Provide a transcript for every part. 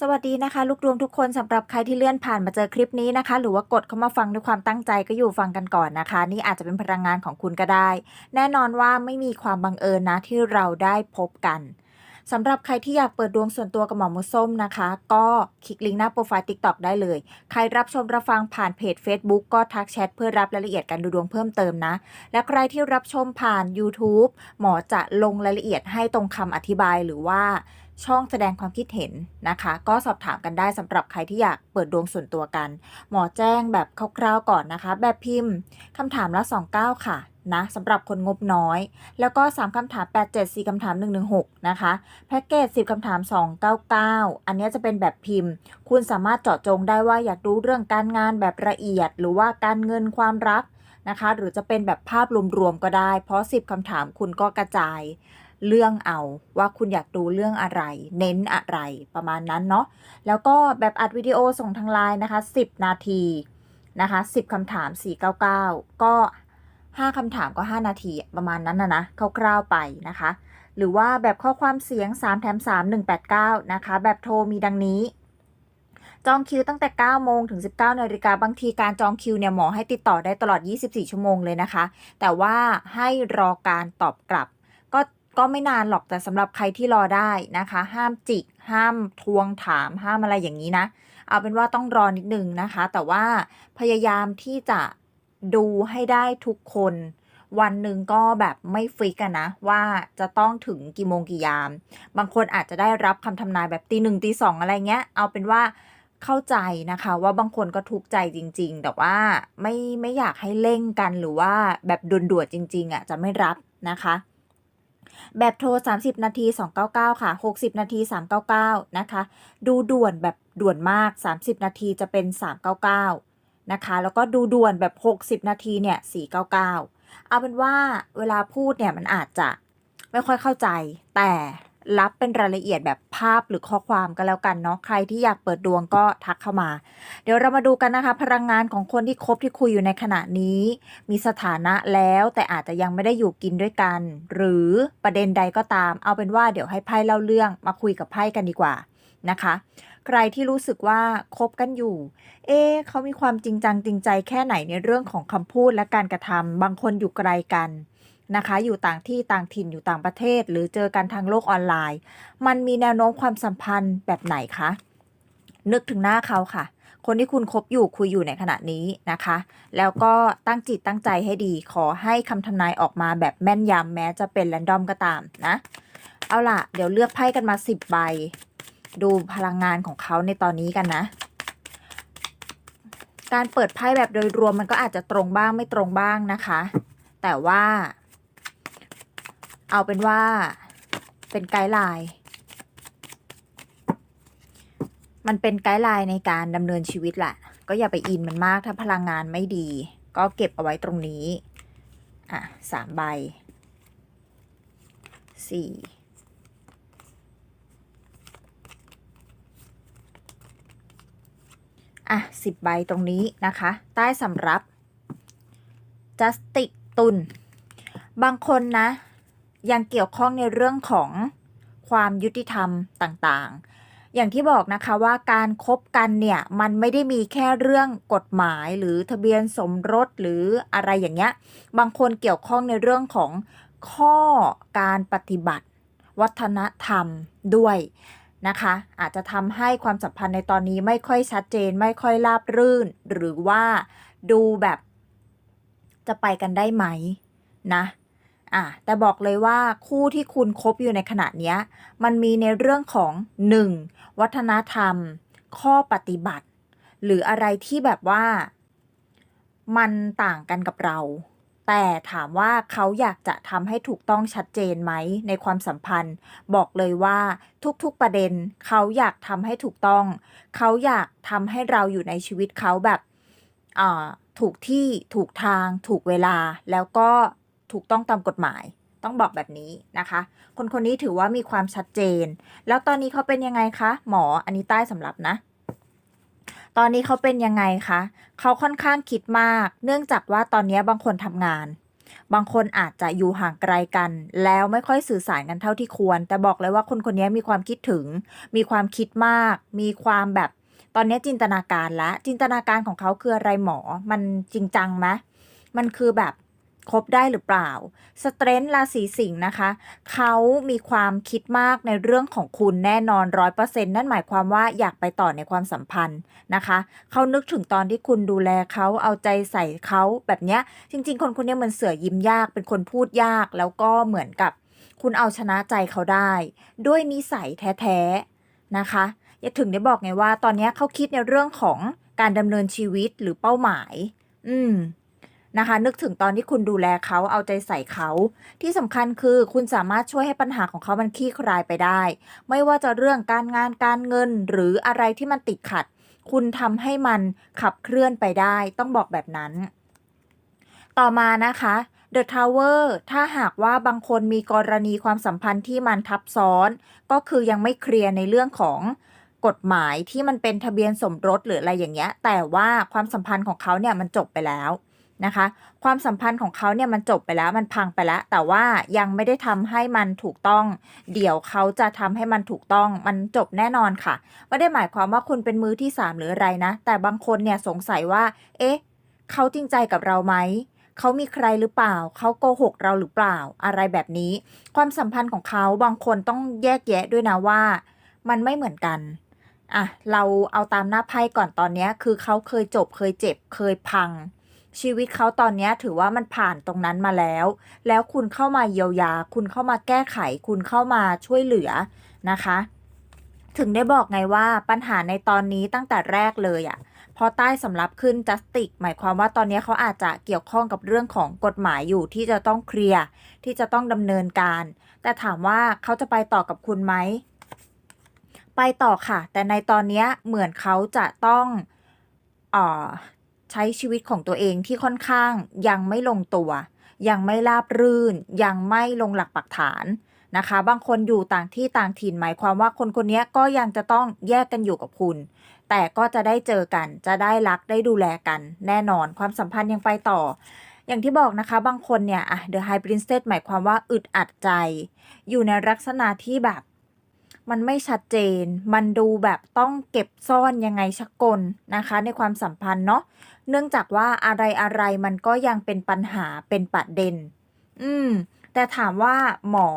สวัสดีนะคะ ลูกดวงทุกคนสำหรับใครที่เลื่อนผ่านมาเจอคลิปนี้นะคะ หรือว่ากดเข้ามาฟังด้วยความตั้งใจก็อยู่ฟังกันก่อนนะคะ นี่อาจจะเป็นพลังงานของคุณก็ได้ แน่นอนว่าไม่มีความบังเอิญนะที่เราได้พบกันสำหรับใครที่อยากเปิดดวงส่วนตัวกับหมอมุส้มนะคะ ก็คลิกลิงก์หน้าโปรไฟล์ TikTok ได้เลย ใครรับชมรับฟังผ่านเพจ Facebook ก็ทักแชทเพื่อรับรายละเอียดการดูดวงเพิ่มเติมนะ และใครที่รับชมผ่าน YouTube หมอจะลงรายละเอียดให้ตรงคำอธิบายหรือว่า ช่องแสดงความคิดเห็นนะคะ ก็สอบถามกันได้สำหรับใครที่อยากเปิดดวงส่วนตัวกัน หมอแจ้งแบบคร่าวๆก่อนนะคะ แบบพิมพ์คำถามละ29 ค่ะนะสำหรับคนงบน้อย แล้วก็ 3 คำถาม 8 7 4 คำถาม 116 นะคะ แพ็กเกจ 10 คำถาม 299 อันนี้จะเป็นแบบพิมพ์ คุณสามารถเจาะจงได้ว่าอยากรู้เรื่องการงานแบบละเอียด หรือว่าการเงินความรักนะคะ หรือจะเป็นแบบภาพรวมๆก็ได้ เพราะ 10 คำถามคุณก็กระจาย เรื่องเอาว่าคุณอยากดูเรื่องอะไร เน้นอะไรประมาณนั้นเนาะแล้วก็แบบอัดวิดีโอส่งทางไลน์นะคะ 10 นาทีนะคะ 10คำถาม 499 ก็ 5คำถามก็ 5 นาทีประมาณนั้นนะนะคร่าวๆไปนะคะ หรือว่าแบบข้อความเสียง 3 แถม 3 189 นะคะ แบบโทรมีดังนี้ จองคิวตั้งแต่ 9 โมงถึง 19นาฬิกาบางทีการจองคิวเนี่ยหมอให้ติดต่อได้ตลอด 24 ชั่วโมงเลยนะคะ แต่ว่าให้รอการตอบกลับ ก็ ก็ไม่นานหรอกแต่สำหรับใครที่รอได้นะคะ ห้ามจิก ห้ามทวงถาม ห้ามอะไรอย่างนี้นะ เอาเป็นว่าต้องรอนิดนึงนะคะ แต่ว่าพยายามที่จะดูให้ได้ทุกคน วันหนึ่งก็แบบไม่ฟิกอะนะ ว่าจะต้องถึงกี่โมงกี่ยาม บางคนอาจจะได้รับคำทำนายแบบตีหนึ่งตีสองอะไรเงี้ย เอาเป็นว่าเข้าใจนะคะว่าบางคนก็ทุกข์ใจจริง ๆ แต่ว่าไม่ไม่อยากให้เร่งกันหรือว่าแบบด่วนๆจริง ๆอะจะไม่รับนะคะ แบบโทร 30 นาที 299 ค่ะ 60 นาที 399 นะคะ ดูด่วนแบบด่วนมาก 30 นาทีจะเป็น 399 นะคะ แล้วก็ดูด่วนแบบ 60 นาทีเนี่ย 499 เอาเป็นว่าเวลาพูดเนี่ยมันอาจจะไม่ค่อยเข้าใจแต่ รับเป็นรายละเอียดแบบภาพหรือข้อความก็แล้วกันเนาะใครที่อยากเปิดดวงก็ทักเข้ามา เดี๋ยวเรามาดูกันนะคะ พลังงานของคนที่คบที่คุยอยู่ในขณะนี้ มีสถานะแล้วแต่อาจจะยังไม่ได้อยู่กินด้วยกัน หรือประเด็นใดก็ตาม เอาเป็นว่าเดี๋ยวให้ไพ่เล่าเรื่องมาคุยกับไพ่กันดีกว่านะคะ ใครที่รู้สึกว่าคบกันอยู่ เอ๊เขามีความจริงจังจริงใจแค่ไหนในเรื่องของคำพูดและการกระทำบางคนอยู่ไกลกัน นะคะ อยู่ต่างที่ต่างถิ่นอยู่ต่างประเทศ หรือเจอกันทางโลกออนไลน์ มันมีแนวโน้มความสัมพันธ์แบบไหนคะนึกถึงหน้าเขาค่ะ คนที่คุณคบอยู่คุยอยู่ในขณะนี้นะคะ แล้วก็ตั้งจิตตั้งใจให้ดี ขอให้คำทำนายออกมาแบบแม่นยำแม้จะเป็นแรนดอมก็ตามนะ เอาล่ะ เดี๋ยวเลือกไพ่กันมา 10 ใบ ดูพลังงานของเขาในตอนนี้กันนะ การเปิดไพ่แบบโดยรวมมันก็อาจจะตรงบ้างไม่ตรงบ้างนะคะ แต่ว่า เอาเป็นว่าเป็นไกด์ไลน์ มันเป็นไกด์ไลน์ในการดำเนินชีวิตแหละ ก็อย่าไปอินมันมากถ้าพลังงานไม่ดี ก็เก็บเอาไว้ตรงนี้ อะสามใบสี่อะสิบใบตรงนี้นะคะ ใต้สำรับจัสติกตุน บางคนนะ ยังเกี่ยวข้องในเรื่องของความยุติธรรมต่างๆ อย่างที่บอกนะคะว่าการครบกันเนี่ยมันไม่ได้มีแค่เรื่องกฎหมายหรือทะเบียนสมรสหรืออะไรอย่างเงี้ย บางคนเกี่ยวข้องในเรื่องของข้อการปฏิบัติ วัฒนธรรมด้วยนะคะ อาจจะทำให้ความสัมพันธ์ในตอนนี้ไม่ค่อยชัดเจน ไม่ค่อยราบรื่น หรือว่าดูแบบจะไปกันได้ไหมนะ อะแต่บอกเลยว่าคู่ที่คุณคบอยู่ในขณะนี้มันมีในเรื่องของ 1. วัฒนธรรม ข้อปฏิบัติ หรืออะไรที่แบบว่า มันต่างกันกับเรา แต่ถามว่าเขาอยากจะทำให้ถูกต้องชัดเจนไหมในความสัมพันธ์ บอกเลยว่าทุกๆประเด็น เขาอยากทำให้ถูกต้อง เขาอยากทำให้เราอยู่ในชีวิตเขาแบบถูกที่ถูกทางถูกเวลาแล้วก็ ถูกต้องตามกฎหมาย ต้องบอกแบบนี้นะคะ คนคนนี้ถือว่ามีความชัดเจน แล้วตอนนี้เขาเป็นยังไงคะ หมออันนี้ใต้สำหรับนะ ตอนนี้เขาเป็นยังไงคะเขาค่อนข้างคิดมาก เนื่องจากว่าตอนนี้บางคนทำงานบางคนอาจจะอยู่ห่างไกลกัน แล้วไม่ค่อยสื่อสารกันเท่าที่ควร แต่บอกเลยว่าคนคนนี้มีความคิดถึง มีความคิดมาก มีความแบบ ตอนนี้จินตนาการละ จินตนาการของเขาคืออะไรหมอ มันจริงจังไหมมันคือแบบ คบได้หรือเปล่า สเตรนท์ราศีสิงห์นะคะ เขามีความคิดมากในเรื่องของคุณแน่นอนร้อยเปอร์เซ็นต์นั่นหมายความว่าอยากไปต่อในความสัมพันธ์นะคะ เขานึกถึงตอนที่คุณดูแลเขาเอาใจใส่เขาแบบเนี้ย จริง ๆ คนคนนี้เหมือนเสือยิ้มยาก เป็นคนพูดยาก แล้วก็เหมือนกับ คุณเอาชนะใจเขาได้ ด้วยนิสัยแท้ๆนะคะอย่าถึงได้บอกไงว่า ตอนนี้เขาคิดในเรื่องของการดำเนินชีวิตหรือเป้าหมาย อืม นะคะ นึกถึงตอนที่คุณดูแลเขาเอาใจใส่เขา ที่สำคัญคือคุณสามารถช่วยให้ปัญหาของเขามันคลี่คลายไปได้ ไม่ว่าจะเรื่องการงานการเงินหรืออะไรที่มันติดขัด คุณทำให้มันขับเคลื่อนไปได้ ต้องบอกแบบนั้น ต่อมานะคะ The Tower ถ้าหากว่าบางคนมีกรณีความสัมพันธ์ที่มันทับซ้อน ก็คือยังไม่เคลียร์ในเรื่องของกฎหมายที่มันเป็นทะเบียนสมรสหรืออะไรอย่างเงี้ย แต่ว่าความสัมพันธ์ของเขาเนี่ยมันจบไปแล้ว นะคะ ความสัมพันธ์ของเขาเนี่ยมันจบไปแล้วมันพังไปแล้ว แต่ว่ายังไม่ได้ทำให้มันถูกต้อง เดี๋ยวเขาจะทำให้มันถูกต้องมันจบแน่นอนค่ะ ไม่ได้หมายความว่าคุณเป็นมือที่สามหรืออะไรนะ แต่บางคนเนี่ยสงสัยว่า เอ๊ะเขาจริงใจกับเราไหมเขามีใครหรือเปล่า เขาโกหกเราหรือเปล่า อะไรแบบนี้ ความสัมพันธ์ของเขาบางคนต้องแยกแยะด้วยนะว่า มันไม่เหมือนกัน อะ เราเอาตามหน้าไพ่ก่อนตอนนี้ คือเขาเคยจบเคยเจ็บเคยพัง ชีวิตเขาตอนนี้ถือว่ามันผ่านตรงนั้นมาแล้ว แล้วคุณเข้ามาเยียวยา คุณเข้ามาแก้ไข คุณเข้ามาช่วยเหลือนะคะ ถึงได้บอกไงว่าปัญหาในตอนนี้ตั้งแต่แรกเลยอะ่ะพอใต้สำรับขึ้น justice หมายความว่าตอนนี้เขาอาจจะเกี่ยวข้องกับเรื่องของกฎหมายอยู่ที่จะต้องเคลียร์ที่จะต้องดำเนินการ แต่ถามว่าเขาจะไปต่อกับคุณไหมไปต่อค่ะ แต่ในตอนนี้เหมือนเขาจะต้องอ่อ ใช้ชีวิตของตัวเองที่ค่อนข้างยังไม่ลงตัว ยังไม่ราบรื่น ยังไม่ลงหลักปักฐานนะคะ บางคนอยู่ต่างที่ต่างถิ่นหมายความว่าคนคนนี้ก็ยังจะต้องแยกกันอยู่กับคุณ แต่ก็จะได้เจอกัน จะได้รักได้ดูแลกัน แน่นอนความสัมพันธ์ยังไปต่อ อย่างที่บอกนะคะ บางคนเนี่ยอะ The High Princess หมายความว่าอึดอัดใจ อยู่ในลักษณะที่แบบ มันไม่ชัดเจน มันดูแบบต้องเก็บซ่อนยังไงชักกลนะคะ ในความสัมพันธ์เนาะ เนื่องจากว่าอะไรอะไรมันก็ยังเป็นปัญหาเป็นประเด็น อืม แต่ถามว่าหมอ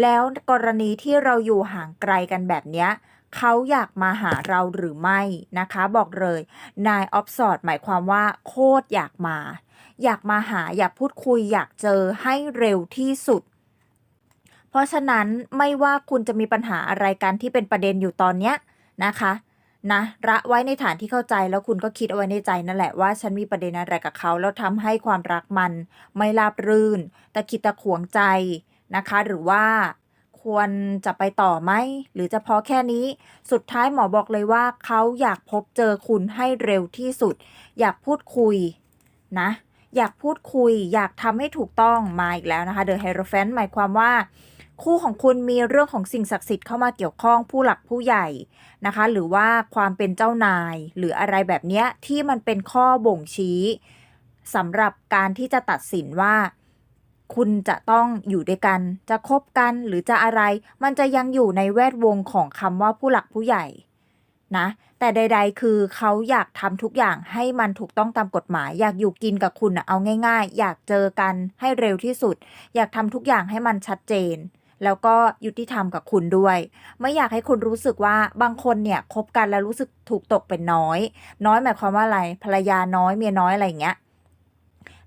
แล้วกรณีที่เราอยู่ห่างไกลกันแบบเนี้ยเขาอยากมาหาเราหรือไม่นะคะ บอกเลย นายออฟสอดหมายความว่า โคตรอยากมา อยากมาหาอยากพูดคุยอยากเจอให้เร็วที่สุด เพราะฉะนั้นไม่ว่าคุณจะมีปัญหาอะไรกันที่เป็นประเด็นอยู่ตอนเนี้ยนะคะนะระไว้ในฐานที่เข้าใจแล้วคุณก็คิดเอาไว้ในใจนั่นแหละว่าฉันมีประเด็นอะไรกับเขา แล้วทำให้ความรักมันไม่ราบรื่นตะคิดตะขวงใจนะคะ หรือว่าควรจะไปต่อไหมหรือจะพอแค่นี้สุดท้ายหมอบอกเลยว่าเขาอยากพบเจอคุณให้เร็วที่สุด อยากพูดคุยนะ อยากพูดคุย อยากทำให้ถูกต้องมาอีกแล้วนะคะ The Hierophant หมายความว่า คู่ของคุณมีเรื่องของสิ่งศักดิ์สิทธิ์เข้ามาเกี่ยวข้องผู้หลักผู้ใหญ่นะคะ หรือว่าความเป็นเจ้านาย หรืออะไรแบบเนี้ยที่มันเป็นข้อบ่งชี้สำหรับการที่จะตัดสินว่า คุณจะต้องอยู่ด้วยกัน จะคบกันหรือจะอะไร มันจะยังอยู่ในแวดวงของคำว่าผู้หลักผู้ใหญ่นะแต่ใด ๆ คือเขาอยากทำทุกอย่างให้มันถูกต้องตามกฎหมาย อยากอยู่กินกับคุณอะเอาง่าย ๆ อยากเจอกันให้เร็วที่สุด อยากทำทุกอย่างให้มันชัดเจน แล้วก็ยุติธรรมกับคุณด้วย ไม่อยากให้คุณรู้สึกว่าบางคนเนี่ยคบกันแล้วรู้สึกถูกตกเป็นน้อย น้อยหมายความว่าอะไรภรรยาน้อยเมียน้อยอะไรอย่างเงี้ย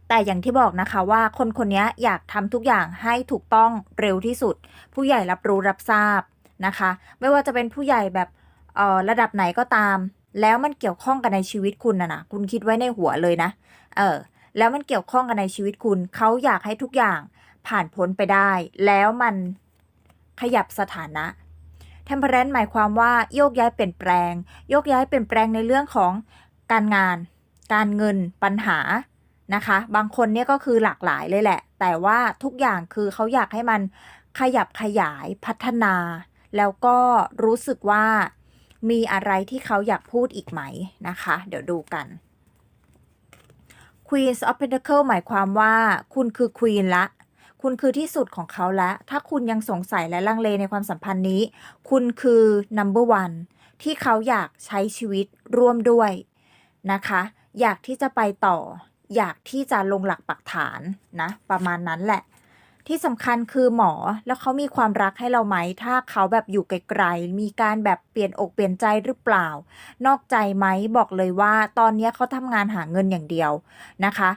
แต่อย่างที่บอกนะคะว่าคนคนนี้อยากทำทุกอย่างให้ถูกต้องเร็วที่สุด ผู้ใหญ่รับรู้รับทราบนะคะ ไม่ว่าจะเป็นผู้ใหญ่แบบเออระดับไหนก็ตาม แล้วมันเกี่ยวข้องกันในชีวิตคุณนะนะคุณคิดไว้ในหัวเลยนะเออแล้วมันเกี่ยวข้องกันในชีวิตคุณเขาอยากให้ทุกอย่างผ่านพ้นไปได้ แล้วมัน ขยับสถานะเทมเพ r รนหมายความว่าโยกย้ายเปลี่ยนแปลง โยกย้ายเปลี่ยนแปลงในเรื่องของการงาน การเงินปัญหานะคะ บางคนเนี่ยก็คือหลากหลายเลยแหละ แต่ว่าทุกอย่างคือเขาอยากให้มันขยับขยายพัฒนา แล้วก็รู้สึกว่ามีอะไรที่เขาอยากพูดอีกไหมนะคะ เดี๋ยวดูกัน Queen of Pentacle หมายความว่าคุณคือ Queen ละ คุณคือที่สุดของเขาแล้วถ้าคุณยังสงสัยและลังเลในความสัมพันธ์นี้ คุณคือ number one ที่เขาอยากใช้ชีวิตร่วมด้วยนะคะ อยากที่จะไปต่อ อยากที่จะลงหลักปักฐานนะ ประมาณนั้นแหละ ที่สำคัญคือหมอแล้วเขามีความรักให้เราไหม ถ้าเขาแบบอยู่ไกลๆมีการแบบเปลี่ยนอกเปลี่ยนใจหรือเปล่า นอกใจไหมบอกเลยว่า ตอนนี้เขาทำงานหาเงินอย่างเดียวนะคะ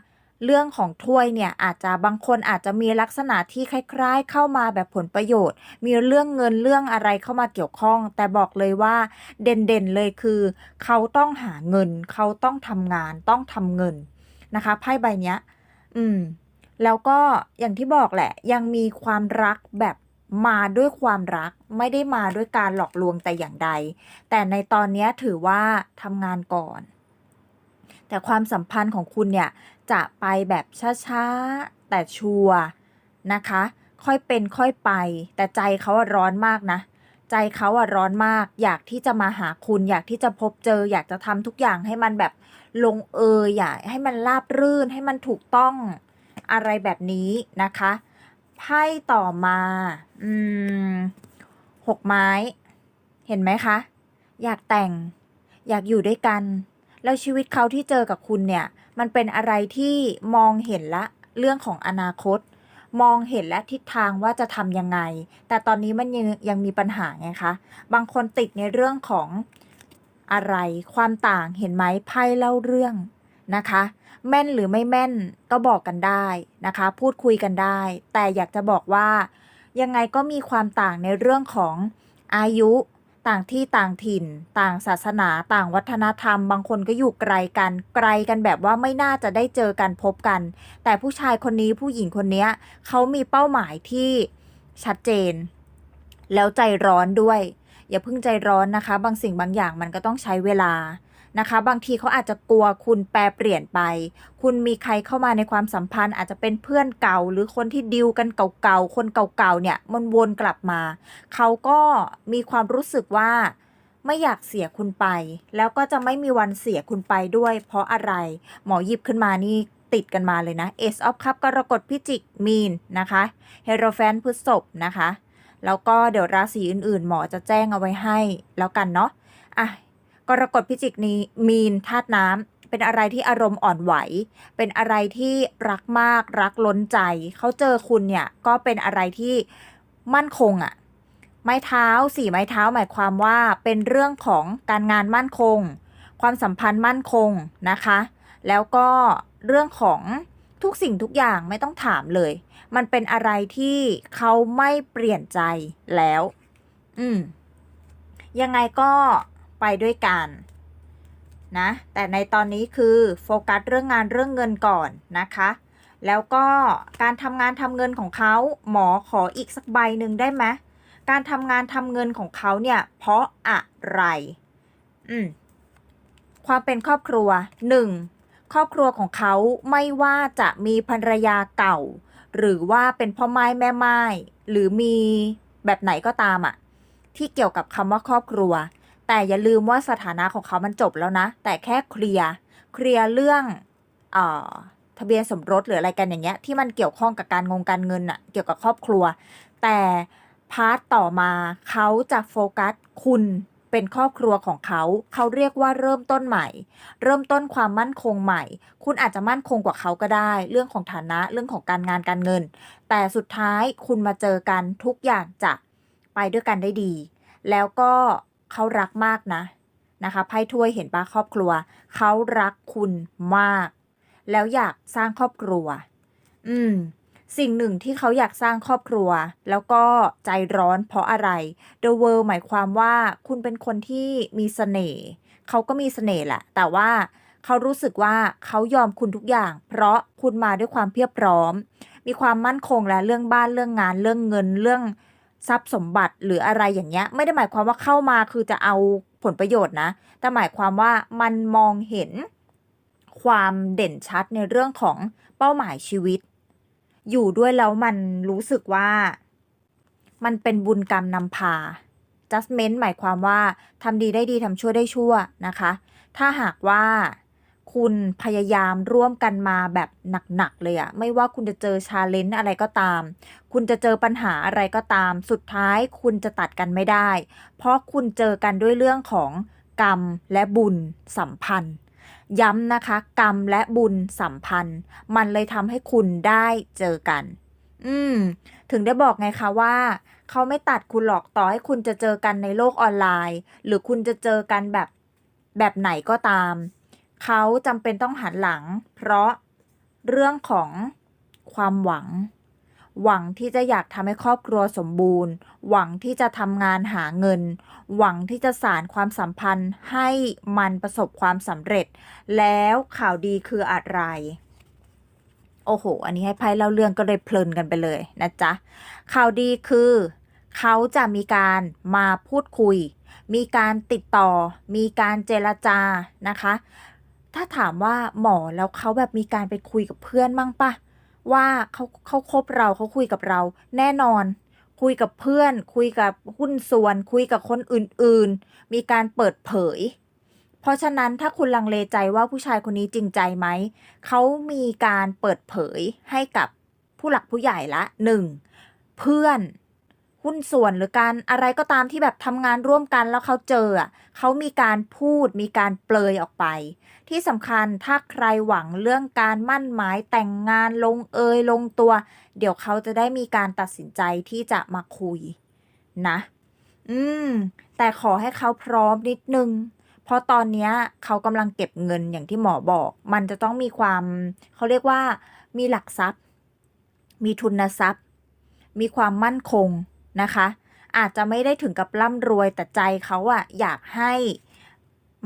เรื่องของถ้วยเนี่ยอาจจะบางคนอาจจะมีลักษณะที่คล้ายๆ เข้ามาแบบผลประโยชน์ มีเรื่องเงินเรื่องอะไรเข้ามาเกี่ยวข้อง แต่บอกเลยว่าเด่นๆเลยคือ เขาต้องหาเงิน เขาต้องทำงานต้องทำเงินนะคะไพ่ใบเนี้ย อืม แล้วก็อย่างที่บอกแหละ ยังมีความรักแบบมาด้วยความรักไม่ได้มาด้วยการหลอกลวงแต่อย่างใด แต่ในตอนนี้ถือว่าทำงานก่อน แต่ความสัมพันธ์ของคุณเนี่ยจะไปแบบช้าๆ แต่ชัวร์นะคะ ค่อยเป็นค่อยไป แต่ใจเขาอะร้อนมากนะ ใจเขาอะร้อนมาก อยากที่จะมาหาคุณ อยากที่จะพบเจอ อยากจะทำทุกอย่างให้มันแบบลงเอยอยากให้มันราบรื่น ให้มันถูกต้องอะไรแบบนี้นะคะไพ่ต่อมา อืมหกไม้ เห็นไหมคะ อยากแต่ง อยากอยู่ด้วยกัน แล้วชีวิตเขาที่เจอกับคุณเนี่ย มันเป็นอะไรที่มองเห็นละเรื่องของอนาคต มองเห็นและทิศทางว่าจะทำยังไง แต่ตอนนี้มันยังยังมีปัญหาไงคะ บางคนติดในเรื่องของอะไร ความต่างเห็นไหมไพ่เล่าเรื่องนะคะ แม่นหรือไม่แม่นก็บอกกันได้นะคะ พูดคุยกันได้ แต่อยากจะบอกว่ายังไงก็มีความต่างในเรื่องของอายุ ต่างที่ต่างถิ่น ต่างศาสนา ต่างวัฒนธรรม บางคนก็อยู่ไกลกัน ไกลกันแบบว่าไม่น่าจะได้เจอกันพบกัน แต่ผู้ชายคนนี้ผู้หญิงคนนี้เขามีเป้าหมายที่ชัดเจน แล้วใจร้อนด้วย อย่าเพิ่งใจร้อนนะคะ บางสิ่งบางอย่างมันก็ต้องใช้เวลา นะคะ บางทีเขาอาจจะกลัวคุณแปรเปลี่ยนไป คุณมีใครเข้ามาในความสัมพันธ์ อาจจะเป็นเพื่อนเก่า หรือคนที่ดิวกันเก่าๆ คนเก่าๆ เนี่ยมันวนกลับมา เขาก็มีความรู้สึกว่าไม่อยากเสียคุณไป แล้วก็จะไม่มีวันเสียคุณไปด้วย เพราะอะไร หมอหยิบขึ้นมานี่ติดกันมาเลยนะ Ace of Cup กรกฎพิจิกมีนนะคะ h e r o p h a n พฤษภนะคะ แล้วก็เดี๋ยวราศีอื่นๆ หมอจะแจ้งเอาไว้ให้แล้วกันเนาะอะ กรกฎพิจิกนี้มีนธาตุน้ำเป็นอะไรที่อารมณ์อ่อนไหว เป็นอะไรที่รักมากรักล้นใจ เขาเจอคุณเนี่ยก็เป็นอะไรที่มั่นคงอะ่ะไม้เท้าสี่ไม้เท้าหมายความว่าเป็นเรื่องของการงานมั่นคง ความสัมพันธ์มั่นคงนะคะ แล้วก็เรื่องของทุกสิ่งทุกอย่างไม่ต้องถามเลย มันเป็นอะไรที่เขาไม่เปลี่ยนใจแล้ว อืมยังไงก็ ไปด้วยกันนะแต่ในตอนนี้คือโฟกัสเรื่องงานเรื่องเงินก่อนนะคะ แล้วก็การทำงานทำเงินของเขาหมอขออีกสักใบหนึ่งได้ไหมการทำงานทำเงินของเขาเนี่ยเพราะอะไรอืมความเป็นครอบครัวหนึ่งครอบครัวของเขาไม่ว่าจะมีภรรยาเก่า หรือว่าเป็นพ่อไม้แม่ไม้หรือมีแบบไหนก็ตามอะที่เกี่ยวกับคำว่าครอบครัว แต่อย่าลืมว่าสถานะของเขามันจบแล้วนะ แต่แค่เคลียร์เคลียร์เรื่องเอ่อทะเบียนสมรสหรืออะไรกันอย่างเงี้ยที่มันเกี่ยวข้องกับการงงการเงินอะเกี่ยวกับครอบครัว แต่พาร์ทต่อมาเขาจะโฟกัสคุณเป็นครอบครัวของเขา เขาเรียกว่าเริ่มต้นใหม่ เริ่มต้นความมั่นคงใหม่ คุณอาจจะมั่นคงกว่าเขาก็ได้ เรื่องของฐานะเรื่องของการงานการเงิน แต่สุดท้ายคุณมาเจอกันทุกอย่างจะไปด้วยกันได้ดี แล้วก็ เขารักมากนะนะคะไพ่ถ้วยเห็นปะครอบครัว เขารักคุณมาก แล้วอยากสร้างครอบครัว อืม สิ่งหนึ่งที่เขาอยากสร้างครอบครัว แล้วก็ใจร้อนเพราะอะไร The World หมายความว่าคุณเป็นคนที่มีเสน่ห์เขาก็มีเสน่ห์แหละ แต่ว่าเขารู้สึกว่าเขายอมคุณทุกอย่าง เพราะคุณมาด้วยความเพียบพร้อม มีความมั่นคงและเรื่องบ้านเรื่องงานเรื่องเงินเรื่อง ทรัพย์สมบัติหรืออะไรอย่างเงี้ย ไม่ได้หมายความว่าเข้ามาคือจะเอาผลประโยชน์นะ แต่หมายความว่ามันมองเห็นความเด่นชัดในเรื่องของเป้าหมายชีวิต อยู่ด้วยแล้วมันรู้สึกว่ามันเป็นบุญกรรมนำพา judgment หมายความว่าทำดีได้ดีทำชั่วได้ชั่วนะคะ ถ้าหากว่า คุณพยายามร่วมกันมาแบบหนักๆเลยอะไม่ว่าคุณจะเจอชาเลนจ์อะไรก็ตาม คุณจะเจอปัญหาอะไรก็ตาม สุดท้ายคุณจะตัดกันไม่ได้ เพราะคุณเจอกันด้วยเรื่องของกรรมและบุญสัมพันธ์ ย้ำนะคะ กรรมและบุญสัมพันธ์ มันเลยทำให้คุณได้เจอกัน อืม ถึงได้บอกไงคะว่าเขาไม่ตัดคุณหรอกต่อให้คุณจะเจอกันในโลกออนไลน์ หรือคุณจะเจอกันแบบแบบไหนก็ตาม เขาจำเป็นต้องหันหลัง เพราะเรื่องของความหวัง หวังที่จะอยากทำให้ครอบครัวสมบูรณ์ หวังที่จะทำงานหาเงิน หวังที่จะสานความสัมพันธ์ให้มันประสบความสำเร็จ แล้วข่าวดีคืออะไรโอ้โห อันนี้ให้ไพ่เล่าเรื่องก็เลยเพลินกันไปเลยนะจ๊ะ ข่าวดีคือ เขาจะมีการมาพูดคุย มีการติดต่อ มีการเจรจานะคะ ถ้าถามว่าหมอแล้วเขาแบบมีการไปคุยกับเพื่อนมั่งปะว่าเขาเขาคบเราเขาคุยกับเรา แน่นอน คุยกับเพื่อน คุยกับหุ้นส่วน คุยกับคนอื่นๆ มีการเปิดเผย เพราะฉะนั้นถ้าคุณลังเลใจว่าผู้ชายคนนี้จริงใจไหมเขามีการเปิดเผยให้กับผู้หลักผู้ใหญ่ละหนึ่งเพื่อนหุ้นส่วนหรือการอะไรก็ตามที่แบบทำงานร่วมกันแล้วเขาเจอเขามีการพูดมีการเปลยออกไป ที่สำคัญถ้าใครหวังเรื่องการมั่นหมายแต่งงานลงเอยลงตัว เดี๋ยวเขาจะได้มีการตัดสินใจที่จะมาคุยนะ อืม แต่ขอให้เขาพร้อมนิดนึง เพราะตอนนี้เขากำลังเก็บเงินอย่างที่หมอบอก มันจะต้องมีความ เขาเรียกว่า มีหลักทรัพย์ มีทุนทรัพย์ มีความมั่นคงนะคะ อาจจะไม่ได้ถึงกับร่ำรวยแต่ใจเขาอะอยากให้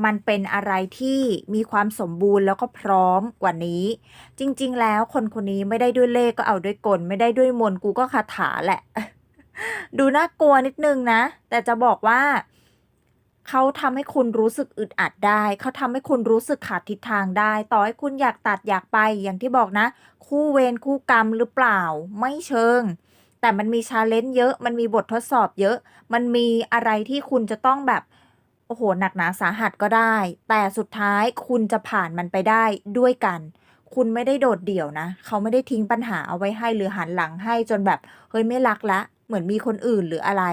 มันเป็นอะไรที่มีความสมบูรณ์แล้วก็พร้อมกว่านี้ จริง ๆ แล้วคนคนนี้ไม่ได้ด้วยเลขก็เอาด้วยกล ไม่ได้ด้วยมนกูก็คาถาแหละ ดูน่ากลัวนิดนึงนะ แต่จะบอกว่า เขาทำให้คุณรู้สึกอึดอัดได้ เขาทำให้คุณรู้สึกขาดทิศทางได้ ต่อให้คุณอยากตัดอยากไปอย่างที่บอกนะ คู่เวรคู่กรรมหรือเปล่า ไม่เชิงแต่มันมีชาเลนจ์เยอะ มันมีบททดสอบเยอะ มันมีอะไรที่คุณจะต้องแบบ โอ้โหหนักหนาสาหัสก็ได้ แต่สุดท้ายคุณจะผ่านมันไปได้ด้วยกัน คุณไม่ได้โดดเดี่ยวนะ เขาไม่ได้ทิ้งปัญหาเอาไว้ให้หรือหันหลังให้จนแบบเฮ้ยไม่รักละเหมือนมีคนอื่นหรืออะไร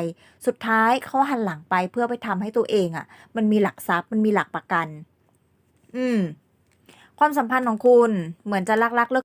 สุดท้ายเขาหันหลังไปเพื่อไปทำให้ตัวเองอะ่ะ มันมีหลักทรัพย์มันมีหลักประกัน อืม ความสัมพันธ์ของคุณเหมือนจะรักๆเลิก